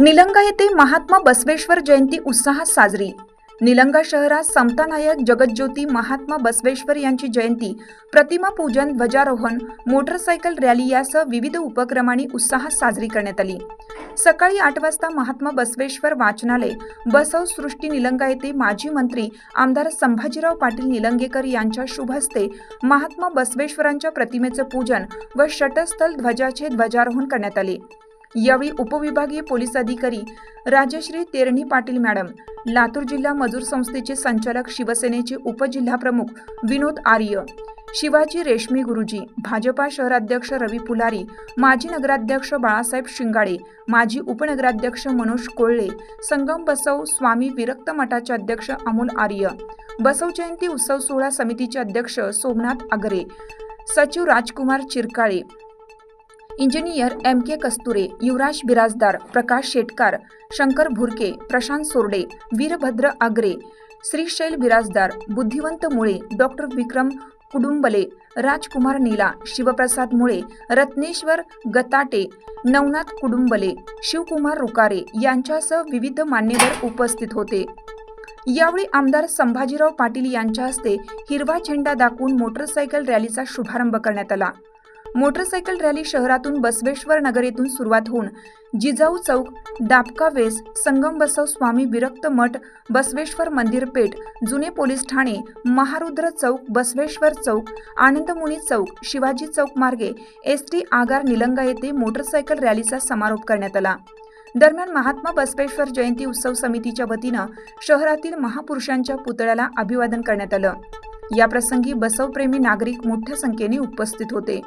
निलंगा येथे महात्मा बसवेश्वर जयंती उत्साहात साजरी. निलंगा शहरात समतानायक जगज्योती महात्मा बसवेश्वर यांची जयंती प्रतिमा पूजन ध्वजारोहण मोटरसायकल रॅली यासह विविध उपक्रमांनी उत्साहात साजरी करण्यात आली. सकाळी आठ वाजता महात्मा बसवेश्वर वाचनालय बसव सृष्टी निलंगा येथे माजी मंत्री आमदार संभाजीराव पाटील निलंगेकर यांच्या शुभ हस्ते महात्मा बसवेश्वरांच्या प्रतिमेचं पूजन व षटस्थल ध्वजाचे ध्वजारोहण करण्यात आले. यावेळी उपविभागीय पोलीस अधिकारी राजश्री तेरणी पाटील मॅडम लातूर जिल्हा मजूर संस्थेचे संचालक शिवसेनेचे उपजिल्हाप्रमुख विनोद आर्य शिवाजी रेशमी गुरुजी भाजपा शहराध्यक्ष रवी पुलारी माजी नगराध्यक्ष बाळासाहेब शिंगाडे माजी उपनगराध्यक्ष मनोज कोल्हे संगम बसव स्वामी विरक्त मठाचे अध्यक्ष अमोल आर्य बसव जयंती उत्सव सोहळा समितीचे अध्यक्ष सोमनाथ आगरे सचिव Rajkumar Chirkale engineer M K Kasture Yuvraj Birajdar Prakash Shetkar Shankar Bhurke Prashant Sorde Veerbhadra Agre Shrishail Birajdar बुद्धिवंत Mule doctor विक्रम कुडुंबले राजकुमार नीला शिवप्रसाद मुळे रत्नेश्वर गताटे नवनाथ कुडुंबले शिवकुमार रुकारे यांच्यासह विविध मान्यवर उपस्थित होते. यावेळी आमदार संभाजीराव पाटील यांच्या हस्ते हिरवा झेंडा दाखवून मोटरसायकल रॅलीचा शुभारंभ करण्यात आला. मोटरसायकल रॅली शहरातून बसवेश्वर नगर येथून सुरुवात होऊन जिजाऊ चौक डाबका वेस संगम बसव स्वामी विरक्त मठ बसवेश्वर मंदिर पेठ जुने पोलीस ठाणे महारुद्र चौक बसवेश्वर चौक आनंदमुनी चौक शिवाजी चौक मार्गे एस टी आगार निलंगा येथे मोटरसायकल रॅलीचा समारोप करण्यात आला. दरम्यान महात्मा बसवेश्वर जयंती उत्सव समितीच्या वतीनं शहरातील महापुरुषांच्या पुतळ्याला अभिवादन करण्यात आलं. याप्रसंगी बसवप्रेमी नागरिक मोठ्या संख्येने उपस्थित होते.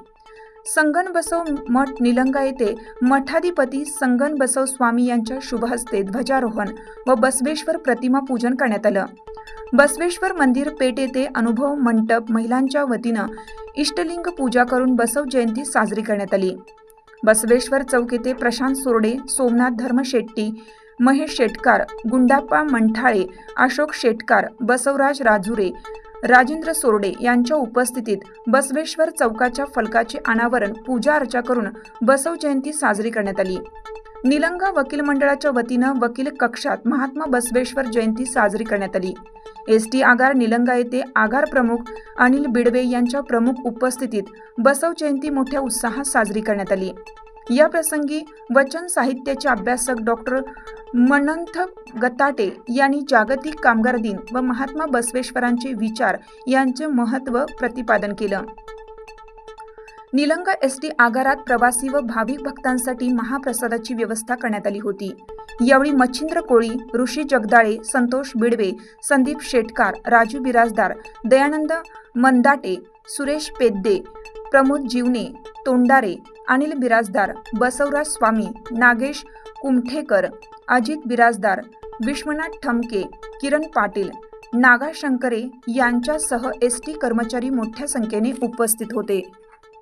संगन बसव मठ निलंगा येथे मठाधिपती संगन बसव स्वामी यांच्या शुभहस्ते ध्वजारोहण व बसवेश्वर प्रतिमा पूजन करण्यात आलं. बसवेश्वर मंदिर पेठ येथे अनुभव मंडप महिलांच्या वतीनं इष्टलिंग पूजा करून बसव जयंती साजरी करण्यात आली. बसवेश्वर चौक येथे प्रशांत सोरडे सोमनाथ धर्म शेट्टी महेश शेटकार गुंडाप्पा मंठाळे अशोक शेटकार बसवराज राजुरे राजेंद्र सोरडे यांच्या उपस्थितीत बसवेश्वर चौकाच्या फलकाचे अनावरण पूजा अर्चा करून बसव जयंती साजरी करण्यात आली. निलंगा वकील मंडळाच्या वतीनं वकील कक्षात महात्मा बसवेश्वर जयंती साजरी करण्यात आली. एस टी आगार निलंगा येथे आगार प्रमुख अनिल बिडवे यांच्या प्रमुख उपस्थितीत बसव जयंती मोठ्या उत्साहात साजरी करण्यात आली. या प्रसंगी वचन साहित्याचे अभ्यासक डॉक्टर मनंथ गताटे यांनी जागतिक कामगार दिन व महात्मा बसवेश्वरांचे विचार यांचे महत्त्व प्रतिपादन केलं. निलंगा एस टी आगारात प्रवासी व भाविक भक्तांसाठी महाप्रसादाची व्यवस्था करण्यात आली होती. यावेळी मच्छिंद्र कोळी ऋषी जगदाळे संतोष बिडवे संदीप शेटकार राजू बिराजदार दयानंद मंदाटे सुरेश पेद्दे प्रमोद जीवने तोंडारे अनिल बिराजदार बसवराज स्वामी नागेश कुमठेकर अजित बिराजदार विश्वनाथ ठमके किरण पाटील नागा शंकरे यांच्यासह एस टी कर्मचारी मोठ्या संख्येने उपस्थित होते.